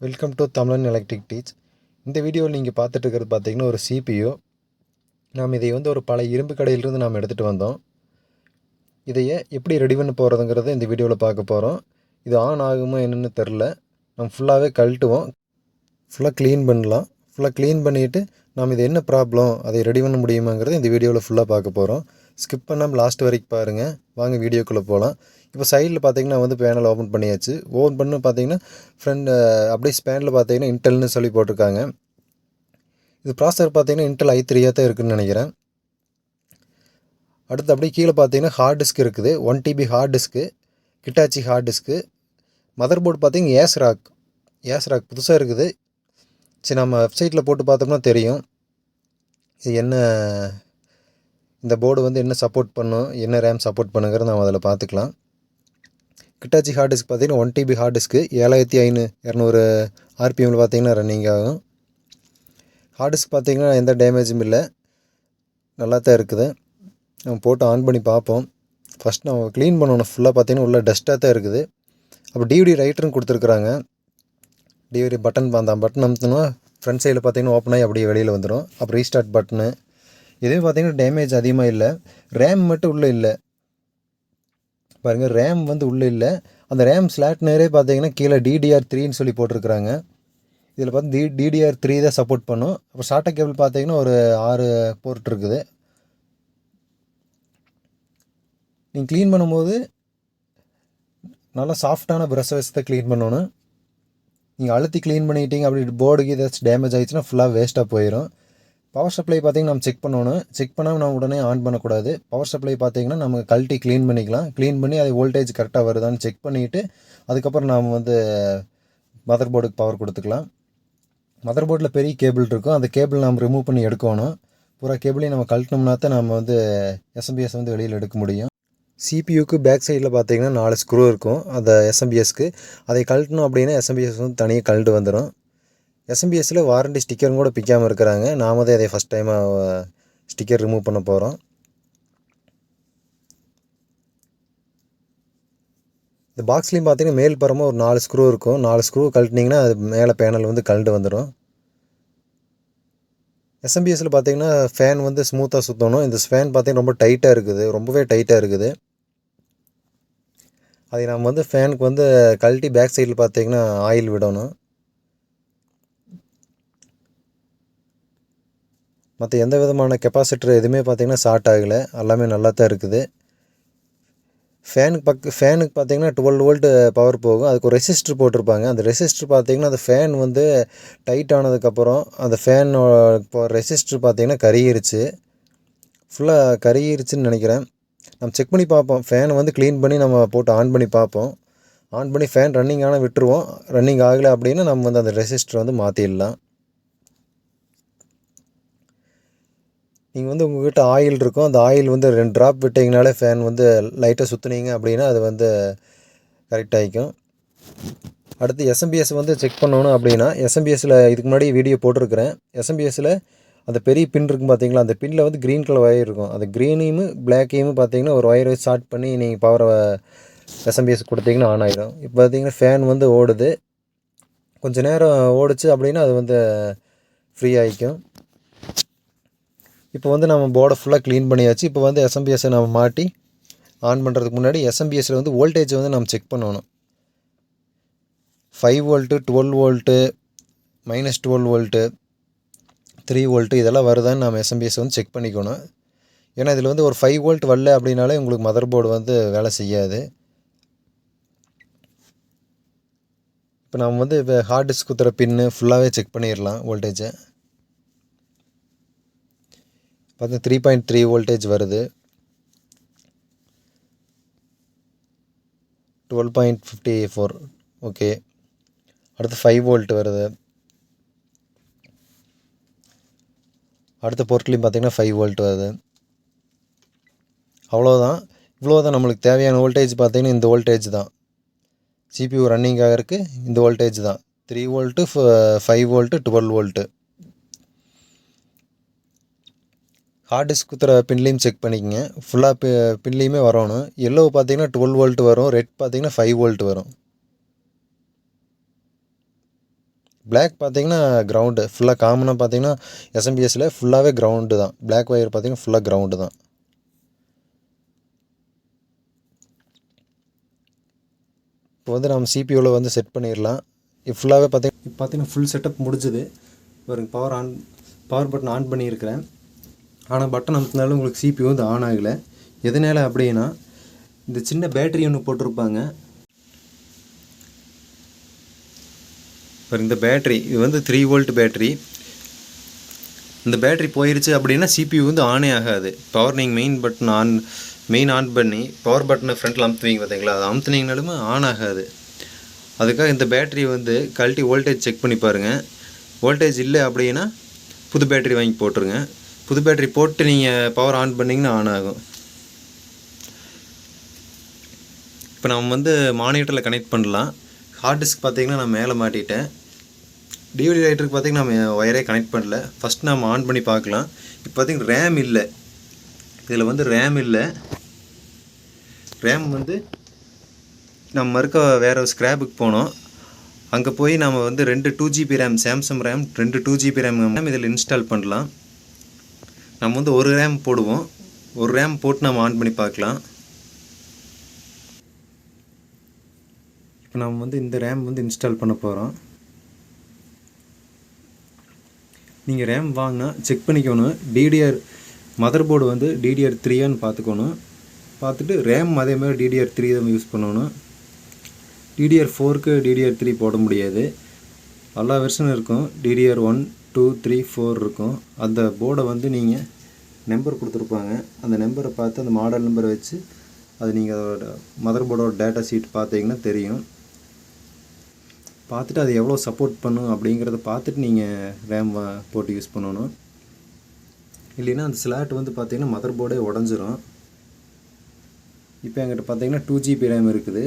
Welcome to Tamizhan electric tech இந்த வீடியோவில் நீங்கள் பார்த்துட்டு இருக்கிறது பார்த்தீங்கன்னா ஒரு சிபியு நாம் இதை வந்து ஒரு பல இரும்பு கடையிலிருந்து நாம் எடுத்துகிட்டு வந்தோம். இதையே எப்படி ரெடி பண்ண போகிறதுங்கிறத இந்த வீடியோவில் பார்க்க போகிறோம் இது ஆன் ஆகுமா என்னென்னு தெரில நம்ம ஃபுல்லாகவே கழட்டுவோம். ஃபுல்லாக க்ளீன் பண்ணலாம். ஃபுல்லாக க்ளீன் பண்ணிவிட்டு நாம் இது என்ன ப்ராப்ளம் அதை ரெடி பண்ண முடியுமாங்கிறத இந்த வீடியோவில் ஃபுல்லாக பார்க்க போகிறோம் ஸ்கிப் பண்ணாமல் லாஸ்ட் வரைக்கும் பாருங்கள் வாங்க வீடியோக்குள்ளே போகலாம் இப்போ சைடில் பார்த்தீங்கன்னா வந்து பேனல் ஓப்பன் பண்ணியாச்சு. ஓப்பன் பண்ணி பார்த்தீங்கன்னா ஃப்ரண்ட் அப்படியே ஸ்பேனில் பார்த்தீங்கன்னா இன்டெல்னு சொல்லி போட்டிருக்காங்க. இது ப்ராசர் பார்த்தீங்கன்னா இன்டெல் ஐ த்ரீயாக தான் இருக்குதுன்னு நினைக்கிறேன். அடுத்து அப்படியே கீழே பார்த்தீங்கன்னா ஹார்ட் டிஸ்க் இருக்குது. ஒன் டிபி ஹார்ட் டிஸ்க்கு கிட்டாச்சி ஹார்ட் டிஸ்க்கு மதர் போர்டு பார்த்தீங்கன்னா ஏஸ்ராக் ஏஸ்ராக் புதுசாக இருக்குது. சரி நம்ம வெப்சைட்டில் போட்டு பார்த்தோம்னா தெரியும். இது என்ன இந்த போர்டு வந்து என்ன சப்போர்ட் பண்ணும் என்ன ரேம் சப்போர்ட் பண்ணுங்கிறத நம்ம அதில் பார்த்துக்கலாம். கிட்டாச்சி ஹார்ட் டிஸ்க் பார்த்தீங்கன்னா ஒன் டிபி ஹார்ட் டிஸ்க்கு ஏழாயிரத்தி ஐநூறு இரநூறு ஆர்பிஎம்மில் பார்த்தீங்கன்னா ரன்னிங் ஆகும். ஹார்ட் டிஸ்க் பார்த்தீங்கன்னா எந்த டேமேஜும் இல்லை. நல்லா தான் இருக்குது. நம்ம போட்டு ஆன் பண்ணி பார்ப்போம். ஃபஸ்ட் நம்ம க்ளீன் பண்ணணும். ஃபுல்லாக பார்த்தீங்கன்னா உள்ள டஸ்ட்டாக தான் இருக்குது. அப்போ டிவிடி ரைட்டரும் கொடுத்துருக்குறாங்க. டிவிடி பட்டன் அந்த பட்டன் அமுத்தினா ஃப்ரண்ட் சைடில் பார்த்தீங்கன்னா ஓப்பன் ஆகி அப்படியே வெளியில் வந்துடும் அப்புறம் ரீஸ்டார்ட் பட்டனு இதுவே பார்த்தீங்கன்னா டேமேஜ் அதிகமாக இல்லை. ரேம் மட்டும் உள்ளே இல்லை. பாருங்கள் ரேம் வந்து உள்ளே இல்லை. அந்த ரேம் ஸ்லாட் நேரே பார்த்தீங்கன்னா கீழே டிடிஆர் த்ரீன்னு சொல்லி போட்டிருக்கிறாங்க. இதில் பார்த்து டி டிடிஆர் த்ரீ தான் சப்போர்ட் பண்ணும். அப்புறம் ஷார்ட்டா கேபிள் பார்த்தீங்கன்னா ஒரு ஆறு போர்ட் இருக்குது. நீங்கள் க்ளீன் பண்ணும்போது நல்லா சாஃப்டான ப்ரஷ் வச்சு தான் க்ளீன் பண்ணணும். நீங்கள் அழுத்தி க்ளீன் பண்ணிட்டீங்க அப்படி போர்டுக்கு ஏதாச்சும் டேமேஜ் ஆகிடுச்சுன்னா ஃபுல்லாக வேஸ்ட்டாக போயிடும் பவர் சப்ளை பார்த்திங்கன்னா நம்ம செக் பண்ணணும். செக் பண்ணாமல் நம்ம உடனே ஆன் பண்ணக்கூடாது. பவர் சப்ளை பார்த்திங்கன்னா நம்ம கழட்டி க்ளீன் பண்ணிக்கலாம். க்ளீன் பண்ணி அது வோல்டேஜ் கரெக்டாக வருதான்னு செக் பண்ணிவிட்டு அதுக்கப்புறம் நாம் வந்து மதர் போர்டுக்கு பவர் கொடுத்துக்கலாம். மதர் போர்டில் பெரிய கேபிள் இருக்கும். அந்த கேபிள் நம்ம ரிமூவ் பண்ணி எடுக்கணும். பூரா கேபிளையும் நம்ம கழட்டினோம்னா தான் நம்ம வந்து எஸ்எம்பிஎஸ் வந்து வெளியில் எடுக்க முடியும். சிபியூக்கு பேக் சைடில் பார்த்தீங்கன்னா நாலு ஸ்க்ரூ இருக்கும். அந்த எஸ்எம்பிஎஸ்க்கு அதை கழட்டணும் அப்படின்னா எஸ்எம்பிஎஸ் வந்து தனியாக கழட்டு வந்துடும் எஸ்எம்பிஎஸ்சில் வாரண்டி ஸ்டிக்கரும் கூட பிக்காமல் இருக்கிறாங்க. நாம தான் அதை ஃபஸ்ட் டைமாக ஸ்டிக்கர் ரிமூவ் பண்ண போகிறோம் இந்த பாக்ஸ்லேயும் பார்த்தீங்கன்னா மேல் பரமாக ஒரு நாலு ஸ்க்ரூ இருக்கும். நாலு ஸ்க்ரூ கழட்டினீங்கன்னா அது மேலே பேனல் வந்து கழண்டு வந்துடும் எஸ்எம்பிஎஸ்சில் பார்த்தீங்கன்னா ஃபேன் வந்து ஸ்மூத்தாக சுற்றணும் இந்த ஃபேன் பார்த்தீங்கன்னா ரொம்ப டைட்டாக இருக்குது. ரொம்பவே டைட்டாக இருக்குது. அதை நம்ம வந்து ஃபேனுக்கு வந்து கழட்டி பேக் சைடில் பார்த்தீங்கன்னா ஆயில் விடணும். மற்ற எந்த விதமான கெப்பாசிட்டர் எதுவுமே பார்த்திங்கன்னா ஷார்ட் ஆகலை. எல்லாமே நல்லா தான் இருக்குது. ஃபேனுக்கு பக் ஃபேனுக்கு பார்த்தீங்கன்னா டுவெல் வோல்ட்டு பவர் போகும். அதுக்கு ஒரு ரெசிஸ்டர் போட்டிருப்பாங்க. அந்த ரெசிஸ்டர் பார்த்திங்கன்னா அந்த ஃபேன் வந்து டைட் ஆனதுக்கப்புறம் அந்த ஃபேன் இப்போ ரெசிஸ்டர் பார்த்திங்கன்னா கருகிருச்சு. ஃபுல்லாக கருகிருச்சுன்னு நினைக்கிறேன். நம்ம செக் பண்ணி பார்ப்போம். ஃபேனை வந்து க்ளீன் பண்ணி நம்ம போட்டு ஆன் பண்ணி பார்ப்போம். ஆன் பண்ணி ஃபேன் ரன்னிங் ஆனால் விட்டுருவோம். ரன்னிங் ஆகலை அப்படின்னா நம்ம வந்து அந்த ரெசிஸ்டர் வந்து மாற்றிடலாம் நீங்கள் வந்து உங்கள்கிட்ட ஆயில் இருக்கும். அந்த ஆயில் வந்து ரெண்டு ட்ராப் விட்டிங்கனாலே ஃபேன் வந்து லைட்டாக சுற்றுனீங்க அப்படின்னா அது வந்து கரெக்ட் ஆகிக்கும் அடுத்து எஸ்எம்பிஎஸ் வந்து செக் பண்ணணும் அப்படின்னா எஸ்எம்பிஎஸ்சில் இதுக்கு முன்னாடி வீடியோ போட்டிருக்கிறேன். எஸ்எம்பிஎஸ்சில் அந்த பெரிய பின் இருக்கும் பார்த்தீங்களா அந்த பின்னில் வந்து க்ரீன் கலர் ஒயர் இருக்கும். அந்த க்ரீனையும் பிளாக்கையும் பார்த்தீங்கன்னா ஒரு ஒயரை ஸ்டார்ட் பண்ணி நீங்கள் பவரை எஸ்எம்பிஎஸ் கொடுத்தீங்கன்னா ஆன் ஆகிடும் இப்போ பார்த்தீங்கன்னா ஃபேன் வந்து ஓடுது. கொஞ்சம் நேரம் ஓடிச்சு அப்படின்னா அது வந்து ஃப்ரீ ஆகிக்கும் இப்போ வந்து நம்ம போர்டை ஃபுல்லாக க்ளீன் பண்ணியாச்சு. இப்போ வந்து எஸ்எம்பிஎஸ்ஸை நம்ம மாட்டி ஆன் பண்ணுறதுக்கு முன்னாடி எஸ்எம்பிஎஸ்சில் வந்து வோல்டேஜ் வந்து நம்ம செக் பண்ணணும். Five volt twelve volt minus twelve volt three volt இதெல்லாம் வருதான்னு நம்ம எஸ்எம்பிஎஸ் வந்து செக் பண்ணிக்கணும். ஏன்னா இதில் வந்து ஒரு ஃபைவ் வோல்ட் வரல அப்படின்னாலே உங்களுக்கு மதர் போர்டு வந்து வேலை செய்யாது. இப்போ நம்ம வந்து இப்போ ஹார்ட் டிஸ்க் குத்துற பின்னு ஃபுல்லாகவே செக் பண்ணிடலாம் வோல்டேஜை பார்த்தா த்ரீ பாயிண்ட் த்ரீ வோல்டேஜ் வருது. Twelve point fifty four okay அடுத்து ஃபைவ் வோல்ட் வருது. அடுத்த போர்ட்லேயும் பார்த்தீங்கன்னா ஃபைவ் வோல்ட் வருது. அவ்வளோதான் இவ்வளோ தான் நம்மளுக்கு தேவையான வோல்டேஜ் பார்த்திங்கன்னா இந்த வோல்டேஜ் தான். சிபியூ ரன்னிங்காக இருக்குது இந்த வோல்டேஜ் தான். Three volt five volt twelve volt hard disk குத்துற பின்லேயும் செக் பண்ணிக்கங்க. ஃபுல்லாக பி பின்லேயுமே வரணும். எல்லோ பார்த்தீங்கன்னா டுவெல் வோல்ட் வரும். ரெட் பார்த்தீங்கன்னா ஃபைவ் வோல்ட் வரும். பிளாக் பார்த்தீங்கன்னா கிரவுண்டு ஃபுல்லாக காமனாக பார்த்தீங்கன்னா எஸ்எம்பிஎஸ்சில் ஃபுல்லாகவே கிரவுண்டு தான். பிளாக் ஒயர் பார்த்தீங்கன்னா ஃபுல்லாக கிரவுண்டு தான். இப்போ வந்து நம்ம சிபியூவில் வந்து செட் பண்ணிடலாம். ஃபுல்லாகவே பார்த்தீங்கன்னா இப்போ பார்த்தீங்கன்னா ஃபுல் செட்டப் முடிஞ்சுது. பாருங்க power on power button on பண்ணியிருக்கிறேன். ஆனால் பட்டன் அமுத்தினாலும் உங்களுக்கு சிபியூ வந்து ஆன் ஆகலை. எதனால் அப்படின்னா இந்த சின்ன பேட்டரி ஒன்று போட்டிருப்பாங்க. இப்போ இந்த பேட்டரி இது வந்து த்ரீ வோல்ட் பேட்ரி இந்த பேட்ரி போயிருச்சு அப்படின்னா சிபியூ வந்து ஆனே ஆகாது. பவர் நீங்கள் main button on main on பண்ணி பவர் பட்டனை ஃப்ரண்ட்டில் அமுத்துவீங்க பார்த்தீங்களா அது அமுத்துனீங்கனாலுமே ஆன் ஆகாது. அதுக்காக இந்த பேட்ரி வந்து கழட்டி வோல்டேஜ் செக் பண்ணி பாருங்கள் வோல்டேஜ் இல்லை அப்படின்னா புது பேட்ரி வாங்கி போட்டுருங்க. புது பேட்டரி போட்டு நீங்கள் பவர் ஆன் பண்ணிங்கன்னா ஆன் ஆகும். இப்போ நம்ம வந்து மானிட்டரில் கனெக்ட் பண்ணலாம். ஹார்ட் டிஸ்க் பார்த்தீங்கன்னா நான் மேலே மாட்டிட்டேன். டிவிடி ரைட்டருக்கு பார்த்திங்கன்னா நம்ம ஒயரே கனெக்ட் பண்ணல. ஃபஸ்ட் நம்ம ஆன் பண்ணி பார்க்கலாம். இப்போ பார்த்திங்கன்னா ரேம் இல்லை. இதில் வந்து ரேம் இல்லை. ரேம் வந்து நம்ம இருக்க வேறு ஸ்க்ராப்புக்கு போனோம். அங்கே போய் நம்ம வந்து ரெண்டு two GB RAM Samsung RAM ரெண்டு டூ ஜிபி ரேம் ரேம் இதில் இன்ஸ்டால் பண்ணலாம். நம்ம வந்து ஒரு ரேம் போடுவோம். ஒரு ரேம் போட்டு நம்ம ஆன் பண்ணி பார்க்கலாம். இப்போ நம்ம வந்து இந்த ரேம் வந்து இன்ஸ்டால் பண்ண போகிறோம் நீங்கள் ரேம் வாங்கினா செக் பண்ணிக்கணும். டிடிஆர் மதர் போர்டு வந்து டிடிஆர் த்ரீயான்னு பார்த்துக்கணும். பார்த்துட்டு ரேம் அதே மாதிரி டிடிஆர் த்ரீ தான் யூஸ் பண்ணணும். டிடிஆர் ஃபோருக்கு டிடிஆர் த்ரீ போட முடியாது. எல்லா வெர்ஷனும் இருக்கும். DDR one two three four இருக்கும். அந்த போர்டை வந்து நீங்கள் நம்பர் கொடுத்துருப்பாங்க. அந்த நம்பரை பார்த்து அந்த மாடல் நம்பரை வச்சு அது நீங்கள் அதோட மதர் போர்டோட டேட்டா ஷீட் பார்த்தீங்கன்னா தெரியும். பார்த்துட்டு அது எவ்வளோ சப்போர்ட் பண்ணும் அப்படிங்கிறத பார்த்துட்டு நீங்கள் ரேம் போட்டு யூஸ் பண்ணணும். இல்லைன்னா அந்த ஸ்லாட் வந்து பார்த்தீங்கன்னா மதர் போர்டே உடஞ்சிரும். இப்போ என்கிட்ட பார்த்தீங்கன்னா டூ ஜிபி ரேம் இருக்குது.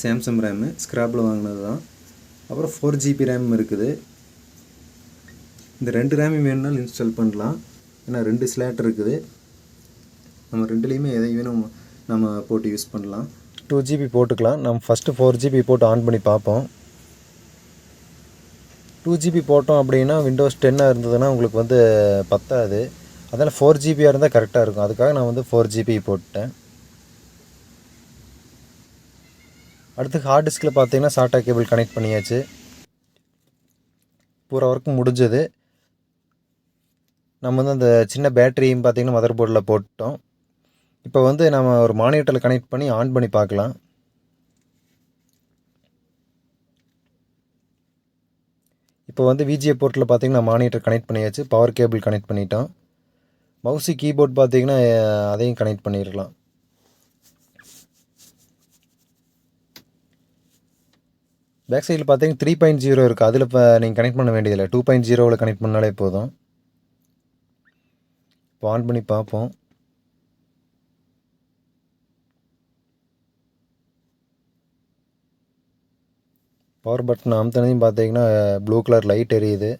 சாம்சங் ரேமு ஸ்க்ராப்பில் வாங்கினது தான் அப்புறம் ஃபோர் ஜிபி ரேம் இருக்குது. இந்த ரெண்டு ரேமையும் வேணும்னாலும் இன்ஸ்டால் பண்ணலாம். ஏன்னா ரெண்டு ஸ்லேட் இருக்குது. நம்ம ரெண்டுலேயுமே எதை வேணும் நம்ம போட்டு யூஸ் பண்ணலாம். டூ ஜிபி போட்டுக்கலாம். நம்ம ஃபஸ்ட்டு ஃபோர் ஜிபி போட்டு ஆன் பண்ணி பார்ப்போம். டூ ஜிபி போட்டோம் அப்படின்னா விண்டோஸ் டென்னாக இருந்ததுன்னா உங்களுக்கு வந்து பத்தாது. அதனால் ஃபோர் ஜிபியாக இருந்தால் கரெக்டாக இருக்கும். அதுக்காக நான் வந்து ஃபோர் ஜிபி போட்டேன் அடுத்து ஹார்ட் டிஸ்கில் பார்த்தீங்கன்னா சாட்டா கேபிள் கனெக்ட் பண்ணியாச்சு. பூரா ஒர்க்கும் முடிஞ்சது. நம்ம வந்து அந்த சின்ன பேட்டரியும் பார்த்தீங்கன்னா மதர் போர்டில் போட்டோம். இப்போ வந்து நம்ம ஒரு மானிட்டரில் கனெக்ட் பண்ணி ஆன் பண்ணி பார்க்கலாம். இப்போ வந்து விஜிஏ போர்ட்டில் பார்த்தீங்கன்னா மானிட்டர் கனெக்ட் பண்ணியாச்சு. பவர் கேபிள் கனெக்ட் பண்ணிட்டோம். மவுசு கீபோர்ட் பார்த்தீங்கன்னா அதையும் கனெக்ட் பண்ணிடலாம் பேக் சைடில் பார்த்தீங்கன்னா த்ரீ பாயிண்ட் ஜீரோ இருக்குது அதில் இப்போ நீங்கள் கனெக்ட் பண்ண வேண்டியதில்லை. டூ பாயிண்ட் ஜீரோவில் கனெக்ட் பண்ணாலே போதும். இப்போ ஆன் பண்ணி பார்ப்போம். பவர் பட்டன் அமுத்தினதையும் பார்த்தீங்கன்னா ப்ளூ கலர் லைட் எரியுது.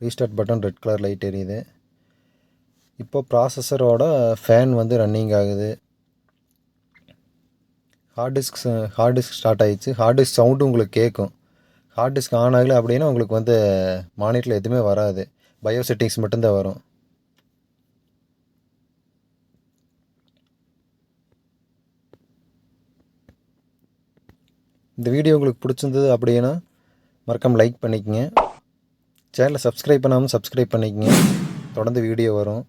Restart button red colour light எரியுது. இப்போ ப்ராசஸரோட ஃபேன் வந்து ரன்னிங் ஆகுது. Hard disk hard disk start ஆகிடுச்சு ஹார்ட் டிஸ்க் சவுண்டு உங்களுக்கு கேட்கும். ஹார்ட் டிஸ்க் ஆன் ஆகலை அப்படின்னா உங்களுக்கு வந்து மானிட்டரில் எதுவுமே வராது. பயோ செட்டிங்ஸ் மட்டும்தான் வரும். இந்த வீடியோ உங்களுக்கு பிடிச்சிருந்தது அப்படின்னா மறக்காமல் லைக் பண்ணிக்கங்க. சேனலை சப்ஸ்கிரைப் பண்ணாமல் சப்ஸ்கிரைப் பண்ணிக்கங்க. தொடர்ந்து வீடியோ வரும்.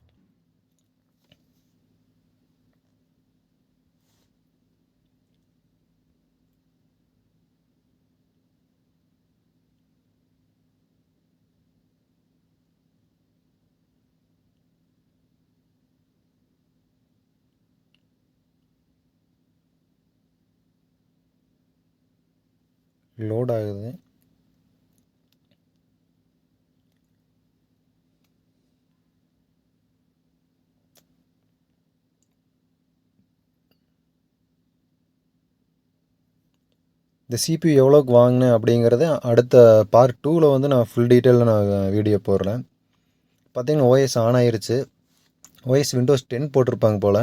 லோட் ஆகுது இந்த சிபியூ எவ்வளோக்கு வாங்கினேன் அப்படிங்கிறத அடுத்த பார்ட் டூவில் வந்து நான் ஃபுல் டீட்டெயிலில் நான் வீடியோ போடுறேன். பார்த்திங்கன்னா ஓஎஸ் ஆன் ஆயிருச்சு. ஓஎஸ் விண்டோஸ் டென் போட்டிருப்பாங்க போல்.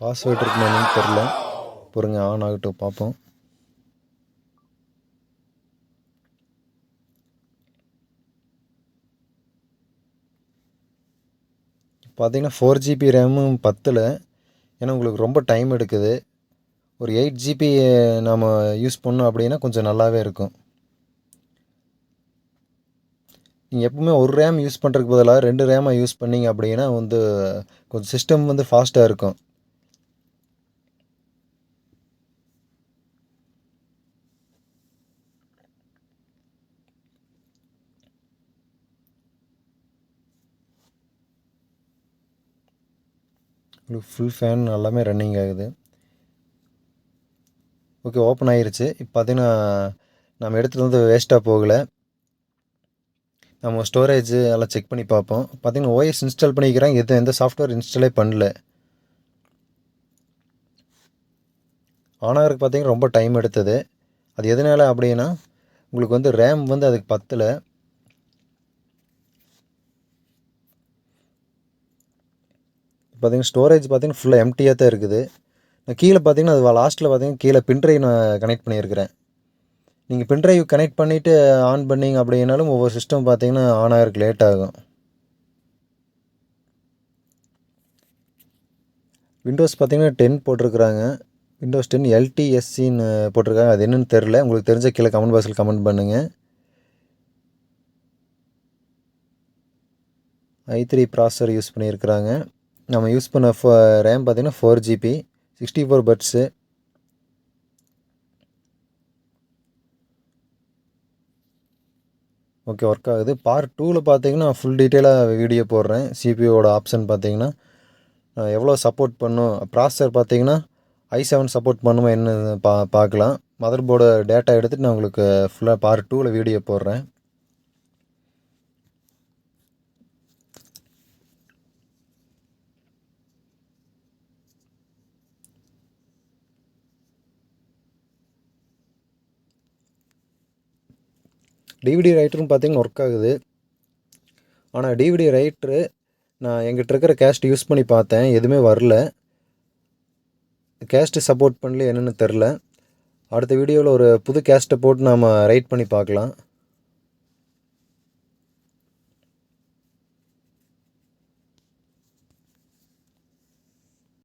பாஸ்வேர்ட் இருக்குமான்னு தெரில பொறுங்க ஆன் ஆகட்டும் பார்ப்போம். பார்த்தீங்கன்னா ஃபோர் ஜிபி ரேமும் பத்தில் ஏன்னா உங்களுக்கு ரொம்ப டைம் எடுக்குது. ஒரு எயிட் ஜிபி நாம் யூஸ் பண்ணோம் அப்படின்னா கொஞ்சம் நல்லாவே இருக்கும். நீங்கள் எப்பவுமே ஒரு ரேம் யூஸ் பண்ணுறதுக்கு பதிலாக ரெண்டு ரேமாக யூஸ் பண்ணிங்க அப்படின்னா வந்து கொஞ்சம் சிஸ்டம் வந்து ஃபாஸ்ட்டாக இருக்கும். உங்களுக்கு ஃபுல் ஃபேன் எல்லாமே ரன்னிங் ஆகுது. ஓகே ஓப்பன் ஆயிருச்சு. இப்போ பார்த்திங்கன்னா நம்ம எடுத்துகிட்டு வந்து வேஸ்ட்டாக போகலை. நம்ம ஸ்டோரேஜ் எல்லாம் செக் பண்ணி பார்ப்போம். பார்த்திங்கன்னா ஓஎஸ் இன்ஸ்டால் பண்ணிக்கிறேன் எது எந்த சாஃப்ட்வேர் இன்ஸ்டாலே பண்ணல. ஆனாருக்கு பார்த்தீங்கன்னா ரொம்ப டைம் எடுத்தது. அது எதனால் அப்படின்னா உங்களுக்கு வந்து ரேம் வந்து அதுக்கு பத்தலை. பார்த்தீங்கன்னா ஸ்டோரேஜ் பார்த்தீங்கன்னா ஃபுல்லாக எம்டியாக தான் இருக்குது. நான் கீழே பார்த்தீங்கன்னா அது லாஸ்ட்டில் பார்த்தீங்கன்னா கீழே பின்ட்ரைவ் நான் கனெக்ட் பண்ணியிருக்கிறேன். நீங்கள் பின்ட்ரைவ் கனெக்ட் பண்ணிவிட்டு ஆன் பண்ணிங்க அப்படின்னாலும் ஒவ்வொரு சிஸ்டம் பார்த்தீங்கன்னா ஆன் ஆகிறதுக்கு லேட் ஆகும். விண்டோஸ் பார்த்தீங்கன்னா டென் போட்டிருக்குறாங்க. விண்டோஸ் டென் எல்டிஎஸ்சின்னு போட்டிருக்காங்க. அது என்னென்னு தெரில உங்களுக்கு தெரிஞ்ச கீழே கமெண்ட் பாக்ஸில் கமெண்ட் பண்ணுங்கள் ஐ த்ரீ ப்ராசர் யூஸ் பண்ணியிருக்கிறாங்க. நம்ம யூஸ் பண்ண ஃபோ ரேம் பார்த்திங்கன்னா four GB sixty four bits okay work ஆகுது. பார்ட் டூவில் பார்த்தீங்கன்னா ஃபுல் டீட்டெயிலாக வீடியோ போடுறேன். சிபியோட ஆப்ஷன் பார்த்தீங்கன்னா எவ்வளோ சப்போர்ட் பண்ணும் ப்ராசஸர் பார்த்தீங்கன்னா ஐ செவன் சப்போர்ட் பண்ணுமா என்ன பா பார்க்கலாம். மதர் போர்டு டேட்டா எடுத்துகிட்டு நான் உங்களுக்கு ஃபுல்லாக பார்ட் டூவில் வீடியோ போடுறேன். டிவிடி ரைட்டரும் பார்த்தீங்கன்னா ஒர்க் ஆகுது. ஆனால் டிவிடி ரைட்ரு நான் எங்கிட்ட இருக்கிற கேஸ்ட் யூஸ் பண்ணி பார்த்தேன். எதுவுமே வரல. கேஸ்ட்டு சப்போர்ட் பண்ணல என்னென்னு தெரில அடுத்த வீடியோவில் ஒரு புது கேஸ்ட்டை போட்டு நாம் ரைட் பண்ணி பார்க்கலாம்.